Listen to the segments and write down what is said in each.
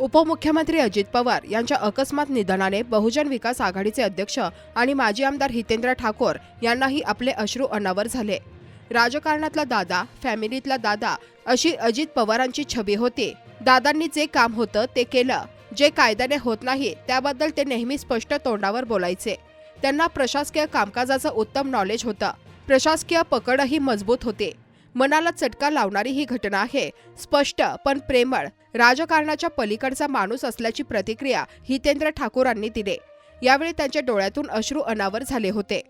उपमुख्यमंत्री अजित पवार यांच्या अकस्मात निधनाने बहुजन विकास आघाडीचे अध्यक्ष आणि माजी आमदार हितेंद्र ठाकोर यांनाही आपले अश्रू अनावर झाले. राजकारणातला दादा फॅमिलीतला दादा अशी अजित पवारांची छबी होती. दादांनी जे काम होतं ते केलं. जे कायद्याने होत नाही त्याबद्दल ते नेहमी स्पष्ट तोंडावर बोलायचे. त्यांना प्रशासकीय कामकाजाचं उत्तम नॉलेज होतं. प्रशासकीय पकडही मजबूत होते. मनाला चटका लावणारी ही घटना आहे. स्पष्ट पण प्रेमळ. राजकारणाच्या पलीकडचा माणूस असल्याची प्रतिक्रिया हितेंद्र ठाकूरांनी दिली. यावेळी त्यांच्या डोळ्यातून अश्रू अनावर झाले होते.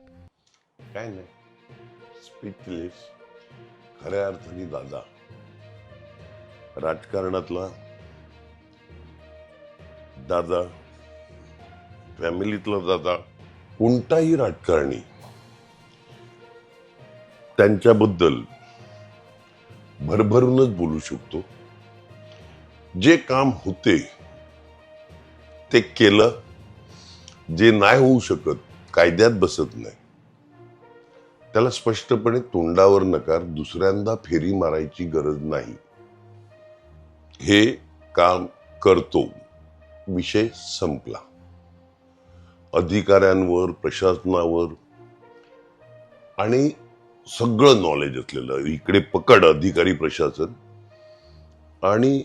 काय नाही. खऱ्या अर्थाने दादा राजकारणातला दादा फॅमिलीतला दादा कोणताही राजकारणी त्यांच्याबद्दल भरभरूनच बोलू शकतो. जे काम होते ते केलं जे नाही होऊ शकत कायद्यात बसत नाही. त्याला स्पष्टपणे तोंडावर नकार दुसऱ्यांदा फेरी मारायची गरज नाही. हे काम करतो. विषय संपला. अधिकाऱ्यांवर प्रशासनावर आणि सगळं नॉलेज असलेलं इकडे पकड अधिकारी प्रशासन. आणि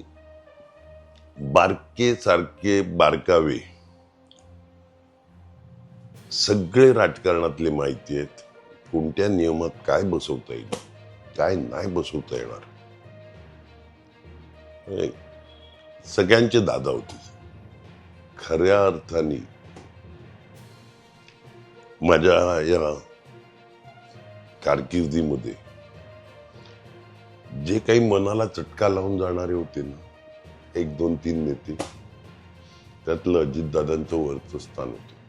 बारके सारखे बारकावे सगळे राजकारणातले माहिती आहेत. कोणत्या नियमात काय बसवता येईल काय नाही बसवता येणार. सगळ्यांचे दादा होते. खऱ्या अर्थाने माझ्या या कारकिर्दीमध्ये. जे काही मनाला चटका लावून जाणारे होते ना एक दोन तीन नेते त्यातलं अजितदादांचं वरचं स्थान होतं.